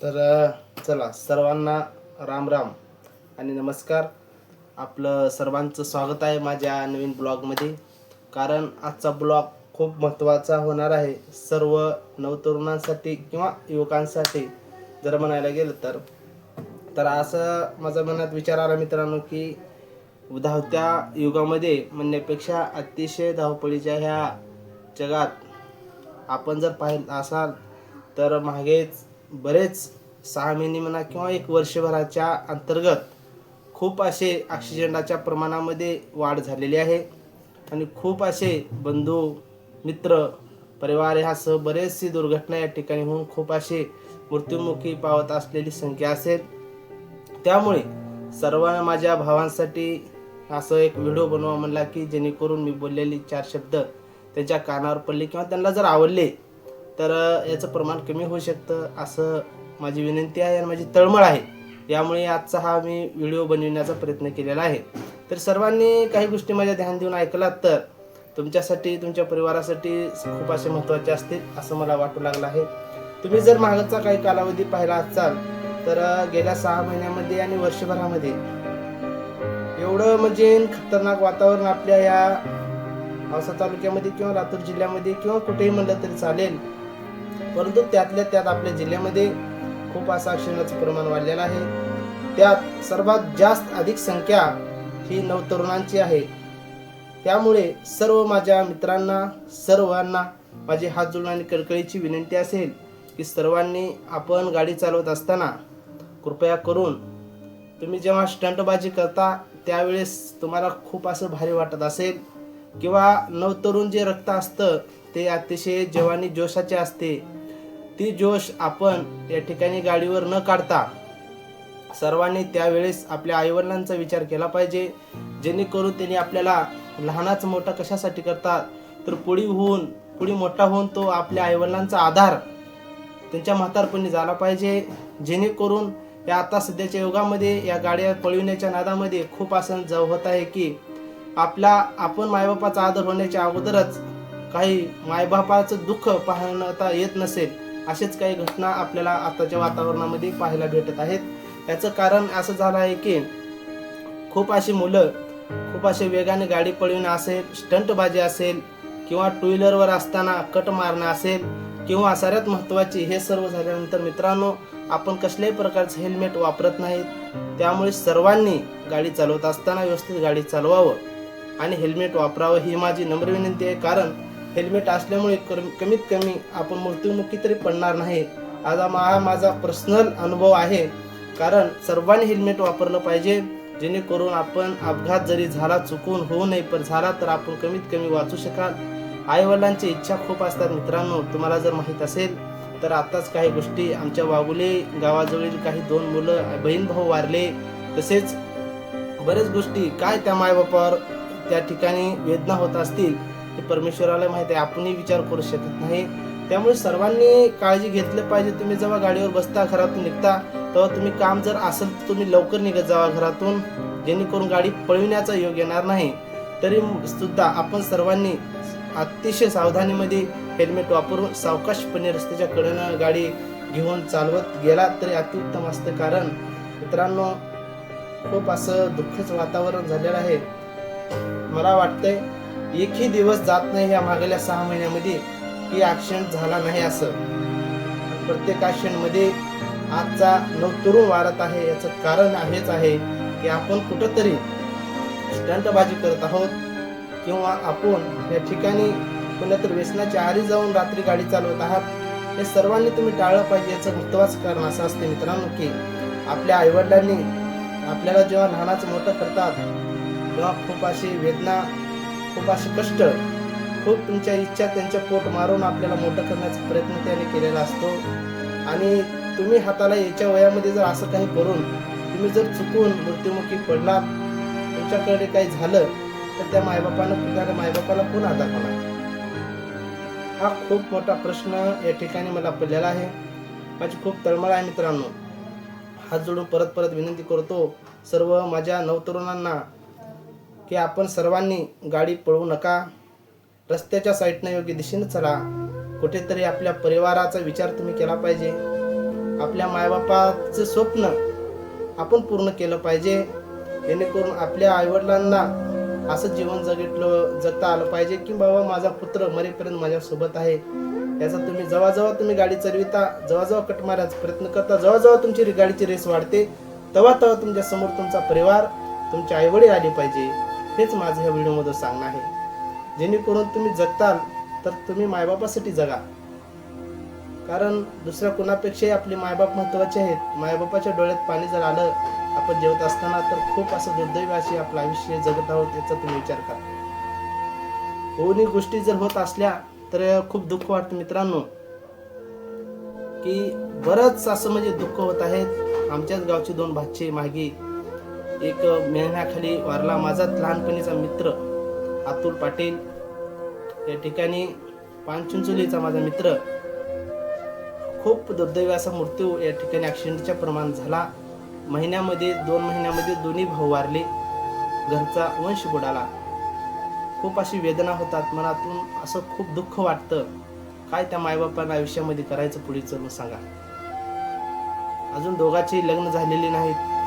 तर चला सर्वांना राम राम आणि नमस्कार. आपलं सर्वांचं स्वागत आहे माझ्या नवीन ब्लॉगमध्ये. कारण आजचा ब्लॉग खूप महत्त्वाचा होणार आहे. सर्व नवतरुणांसाठी किंवा युवकांसाठी जर म्हणायला गेलं तर. तर असं माझ्या मनात विचार आला मित्रांनो की धावत्या युगामध्ये म्हणण्यापेक्षा अतिशय धावपळीच्या ह्या जगात आपण जर पाहिलं असाल तर मागेच बरेच सहा महिने म्हणा किंवा एक वर्षभराच्या अंतर्गत खूप असे ॲक्सिडेंटाच्या प्रमाणामध्ये वाढ झालेली आहे. आणि खूप असे बंधू मित्र परिवार ह्यासह बरेचसे दुर्घटना या ठिकाणी होऊन खूप असे मृत्युमुखी पावत असलेली संख्या असेल. त्यामुळे सर्व माझ्या भावांसाठी असं एक व्हिडिओ बनवा म्हणला की जेणेकरून मी बोललेली चार शब्द त्यांच्या कानावर पडले किंवा त्यांना जर आवडले तर याचं प्रमाण कमी होऊ शकतं असं माझी विनंती आहे आणि माझी तळमळ आहे. यामुळे आजचा हा मी व्हिडिओ बनविण्याचा प्रयत्न केलेला आहे. तर सर्वांनी काही गोष्टी माझ्या ध्यान देऊन ऐकलात तर तुमच्यासाठी तुमच्या परिवारासाठी खूप असे महत्त्वाचे असतील असं मला वाटू लागलं आहे. तुम्ही जर मागचा काही कालावधी पाहिला असाल तर गेल्या सहा महिन्यामध्ये आणि वर्षभरामध्ये एवढं म्हणजे खतरनाक वातावरण आपल्या या औसा तालुक्यामध्ये किंवा लातूर जिल्ह्यामध्ये किंवा कुठेही म्हणलं तरी चालेल. परंतु त्यातल्या त्यात आपल्या जिल्ह्यामध्ये खूप असं प्रमाण वाढलेलं आहे. त्यात सर्वात जास्त अधिक संख्या ही नवतरुणांची आहे. त्यामुळे सर्व माझ्या मित्रांना सर्वांना माझे हात जोडून आणि कळकळीची विनंती असेल की सर्वांनी आपण गाडी चालवत असताना कृपया करून तुम्ही जेव्हा स्टंटबाजी करता त्यावेळेस तुम्हाला खूप असं भारी वाटत असेल किंवा नवतरुण जे रक्त असतं ते अतिशय जवानी जोशाचे असते. ती जोश आपण या ठिकाणी गाडीवर न काढता सर्वांनी त्यावेळेस आपल्या आईवडिलांचा विचार केला पाहिजे. जेणेकरून त्यांनी आपल्याला लहानाच मोठा कशासाठी करतात? तर पुढी होऊन पुढे मोठा होऊन तो आपल्या आईवडिलांचा आधार त्यांच्या म्हातारपणी झाला पाहिजे. जेणेकरून या आता सध्याच्या युगामध्ये या गाड्या पळविण्याच्या नादामध्ये खूप असं जव होत आहे की आपला आपण मायबापाचा आदर होण्याच्या अगोदरच काही मायबापाचं दुःख पाहण्यात येत नसेल. असेच काही घटना आपल्याला आताच्या वातावरणामध्ये पाहायला भेटत आहेत. याचं कारण असं झालं आहे की खूप अशी मुलं खूप असे वेगाने गाडी पळविणं असेल स्टंटबाजी असेल किंवा टू व्हीलरवर असताना कट मारणं असेल किंवा साऱ्यात महत्त्वाची हे सर्व झाल्यानंतर मित्रांनो आपण कसल्याही प्रकारचं हेल्मेट वापरत नाहीत. त्यामुळे सर्वांनी गाडी चालवत असताना व्यवस्थित गाडी चालवावं आणि हेल्मेट वापरावं ही माझी नम्र विनंती आहे. कारण हेल्मेट असल्यामुळे कमीत कमी आपण मृत्युमुखी तरी पडणार नाही. आज हा माझा पर्सनल अनुभव आहे. कारण सर्वांनी हेल्मेट वापरलं पाहिजे. जेणेकरून आपण अपघात जरी झाला चुकून होऊ नये पण झाला तर आपण कमीत कमी वाचू शकाल. आईवडिलांची इच्छा खूप असतात मित्रांनो. तुम्हाला जर माहीत असेल तर आत्ताच काही गोष्टी आमच्या वागुले गावाजवळील काही दोन मुलं बहीण भाऊ वारले. तसेच बरेच गोष्टी काय त्या मायबापावर त्या ठिकाणी वेदना होत असतील ते परमेश्वराला माहिती आहे आपणही विचार करू शकत नाही. त्यामुळे सर्वांनी काळजी घेतलं पाहिजे. तुम्ही जेव्हा गाडीवर बसता घरातून निघता तेव्हा तुम्ही काम जर असेल तर तुम्ही लवकर निघत जावा घरातून जेणेकरून गाडी पळविण्याचा योग येणार नाही. तरी सुद्धा आपण सर्वांनी अतिशय सावधानीमध्ये हेल्मेट वापरून सावकाशपणे रस्त्याच्या कडेनं गाडी घेऊन चालवत गेला तरी अतिउत्तम असतं. कारण मित्रांनो खूप असं दुःखच वातावरण झालेलं आहे. मला वाटतंय एकही दिवस जात नाही या मागल्या सहा महिन्यामध्ये की ॲक्सिडेंट झाला नाही असं. प्रत्येक ॲक्सिडेंटमध्ये आजचा नवतरुण वाढत आहे याचं कारण हेच आहे की आपण कुठंतरी स्टंटबाजी करत आहोत किंवा आपण या ठिकाणी कोणत्या व्यसनाच्या आरी जाऊन रात्री गाडी चालवत आहात हे सर्वांनी तुम्ही टाळलं पाहिजे याचं महत्वाचं कारण असं असते मित्रांनो की आपल्या आईवडिलांनी आपल्याला जेव्हा लहानाचं मोठं करतात तेव्हा खूप अशी वेदना खूप असे कष्ट खूप तुमच्या इच्छा त्यांच्या पोट मारून आपल्याला मोठं करण्याचा प्रयत्न त्याने केलेला असतो. आणि तुम्ही हाताला याच्या वयामध्ये जर असं काही करून तुम्ही जर चुकून मृत्युमुखी पडलात तुमच्याकडे काही झालं तर त्या मायबापानं त्या मायबापाला कोण आधार होणार हा खूप मोठा प्रश्न या ठिकाणी मला पडलेला आहे. माझी खूप तळमळ आहे मित्रांनो. हात जोडून परत परत विनंती करतो सर्व माझ्या नवतरुणांना की आपण सर्वांनी गाडी पळवू नका. रस्त्याच्या साईडनं योग्य दिशेनं चला. कुठेतरी आपल्या परिवाराचा विचार तुम्ही केला पाहिजे. आपल्या मायबापाचं स्वप्न आपण पूर्ण केलं पाहिजे. जेणेकरून आपल्या आईवडिलांना असं जीवन जगितलं जगता आलं पाहिजे की बाबा माझा पुत्र मरेपर्यंत माझ्यासोबत आहे. याचा तुम्ही जवळजवळ तुम्ही गाडी चरविता जवळजवळ कट मारायचा प्रयत्न करता जवळजवळ तुमची गाडीची रेस वाढते तेव्हा तेव्हा तुमच्यासमोर तुमचा परिवार तुमचे आईवडील आले पाहिजे. हेच माझं ह्या व्हिडिओमध्ये सांगणं आहे. जेणेकरून तुम्ही जगताल तर तुम्ही मायबापासाठी जगा. कारण दुसऱ्या कोणापेक्षाही आपले मायबाप महत्त्वाचे आहेत. मायबापाच्या डोळ्यात पाणी जर आलं आपण जेवत असताना तर खूप असं दुर्दैवाशी आपलं आयुष्य जगत आहोत याचा तुम्ही विचार करा. होऊनही गोष्टी जर होत असल्या तर खूप दुःख वाटतं मित्रांनो. की बरंच असं म्हणजे दुःख होत आहेत. आमच्याच गावचे दोन भाचे मागे एक मेहण्याखाली वारला माझाच लहानपणीचा मित्र अतुल पाटील. या ठिकाणी पानचिंचोलीचा माझा मित्र. खूप दुर्दैवी असा मृत्यू या ठिकाणी ॲक्सिडेंटच्या प्रमाण झाला. महिन्यामध्ये दोन महिन्यामध्ये दोन्ही भाऊ वारले. घरचा वंश बुडाला. खूप अशी वेदना होतात मनातून असं खूप दुःख वाटतं. काय त्या मायबापांना आयुष्यामध्ये करायचं पुढे चलून सांगा. अजून दोघांचे लग्न झालेले नाहीत.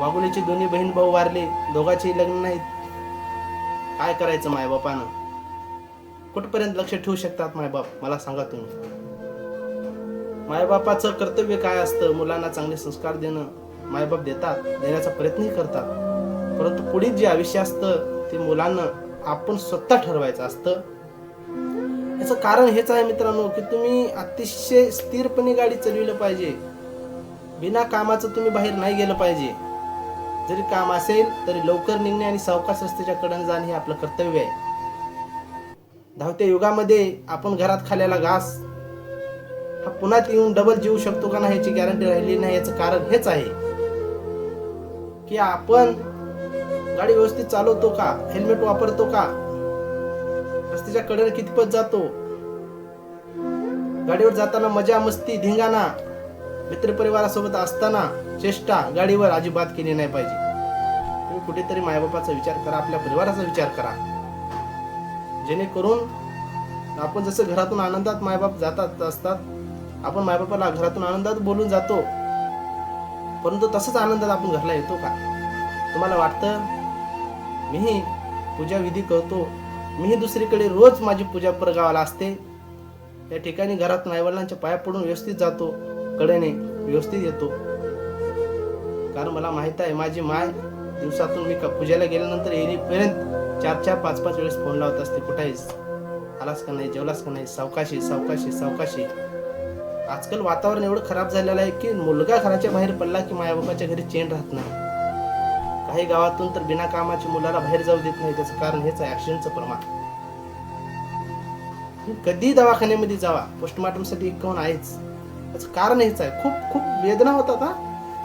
वाघोलीचे दोन्ही बहीण भाऊ वारले दोघांचे लग्न नाहीत. काय करायचं मायबापानं? कुठपर्यंत लक्ष ठेवू शकतात मायबाप? मला सांगा तुम्ही. मायबापाचं कर्तव्य काय असतं? मुलांना चांगले संस्कार देणं मायबाप देतात देण्याचा प्रयत्नही करतात. परंतु पुढील जे आयुष्य असतं ते मुलांना आपण स्वतः ठरवायचं असतं. याचं कारण हेच आहे मित्रांनो की तुम्ही अतिशय स्थिरपणे गाडी चालविलं पाहिजे. बिना कामाचं तुम्ही बाहेर नाही गेलं पाहिजे. जरी काम असेल तरी लवकर निघणे आणि सावकार संस्थेच्या कडेने जाणे हे आपलं कर्तव्य आहे. धावत्या युगामध्ये आपण घरात खाल्लेला घास हा पुन्हा येऊन डबल जीवू शकतो का नाही याची गॅरंटी राहिली नाही याचं कारण हेच आहे. की आपण गाडी व्यवस्थित चालवतो का हेल्मेट वापरतो का रस्त्याच्या कडेने कितपत जातो गाडीवर जाताना मजा मस्ती धिंगाणा मित्रपरिवारासोबत असताना चेष्टा गाडीवर अजिबात केली नाही पाहिजे. तुम्ही कुठेतरी मायबापाचा विचार करा आपल्या परिवाराचा विचार करा. जेणेकरून आपण जसं घरातून आनंदात मायबाप जातात असतात आपण मायबापाला घरातून आनंदात बोलून जातो. परंतु तसंच आनंदात आपण घरला येतो का? तुम्हाला वाटतं? मीही पूजा विधी करतो. मीही दुसरीकडे रोज माझी पूजा परगावाला असते. या ठिकाणी घरातून आईवडिलांच्या पाया पडून व्यवस्थित जातो. कडेने व्यवस्थित येतो. कारण मला माहीत आहे माझी माय दिवसातून मी का- पूजेला गेल्यानंतर येईपर्यंत चार चार पाच पाच वेळेस फोन लावत असते कुठे आहेस आलास का नाही जेवलास का नाही सावकाशी सावकाशी सावकाशी. आजकाल वातावरण एवढं खराब झालेलं आहे की मुलगा घराच्या बाहेर पडला की मायाबापाच्या घरी चेन राहत नाही. काही गावातून तर बिना कामाची मुलाला बाहेर जाऊ देत नाही त्याचं कारण हेच आहे ऍक्सिडेंटचं प्रमाण. कधी दवाखान्यामध्ये जावा पोस्टमॉर्टमसाठी कोण आहेच. त्याचं कारण हेच आहे. खूप खूप वेदना होतात हा.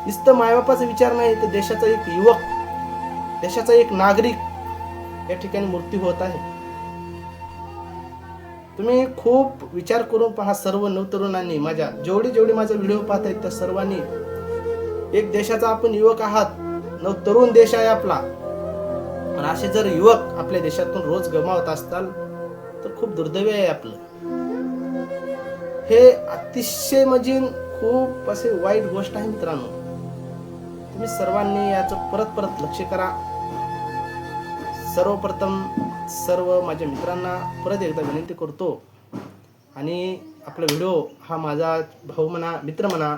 नुसतं मायबापाचा विचार नाही तर देशाचा एक युवक देशाचा एक नागरिक या ठिकाणी मृत्यू होत आहे. तुम्ही खूप विचार करून पहा सर्व नवतरुणांनी. माझ्या जेवढी जेवढी माझा व्हिडिओ पाहत आहेत त्या सर्वांनी. एक देशाचा आपण युवक आहात नवतरुण देश आहे आपला. पण असे जर युवक आपल्या देशातून रोज गमावत असताल तर खूप दुर्दैवी आहे आपलं. हे अतिशय म्हणजे खूप असे वाईट गोष्ट आहे मित्रांनो. तुम्ही सर्वांनी याचं परत परत लक्ष करा. सर्वप्रथम सर्व माझ्या मित्रांना परत एकदा विनंती करतो. आणि आपला व्हिडिओ हा माझा भाऊ म्हणा मित्र म्हणा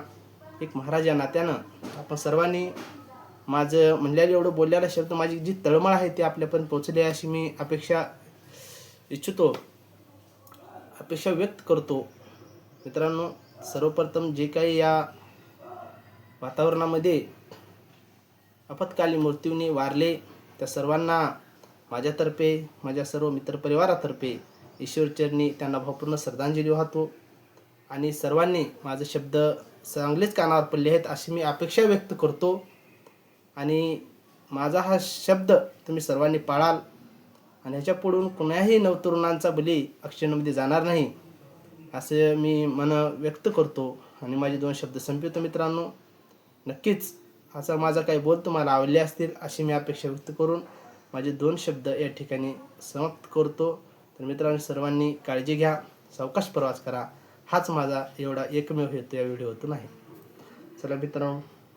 एक महाराज या नात्यानं आपण सर्वांनी माझं म्हणलेलं एवढं बोलल्याला शब्द माझी जी तळमळ आहे ती आपल्यापर्यंत पोहोचली अशी मी अपेक्षा इच्छितो अपेक्षा व्यक्त करतो. मित्रांनो सर्वप्रथम जे काही या वातावरणामध्ये आपत्कालीन मृत्यूने वारले त्या सर्वांना माझ्यातर्फे माझ्या सर्व मित्रपरिवारातर्फे ईश्वरचरणी त्यांना भावपूर्ण श्रद्धांजली वाहतो. आणि सर्वांनी माझे शब्द चांगलेच कानावर पडले आहेत अशी मी अपेक्षा व्यक्त करतो. आणि माझा हा शब्द तुम्ही सर्वांनी पाळाल. आणि ह्याच्या पुढून कुणाही नवतरुणांचा बली अक्षरमध्ये जाणार नाही. असे मी मन व्यक्त करतो आणि माझे दोन शब्द संपवतो मित्रांनो. नक्कीच असा माझा काही बोल तुम्हाला आवडले असतील अशी मी अपेक्षा व्यक्त करून माझे दोन शब्द या ठिकाणी समाप्त करतो. तर मित्रांनो सर्वांनी काळजी घ्या सावकाश प्रवास करा. हाच माझा एवढा एकमेव हेतू या व्हिडिओतून आहे. चला मित्रांनो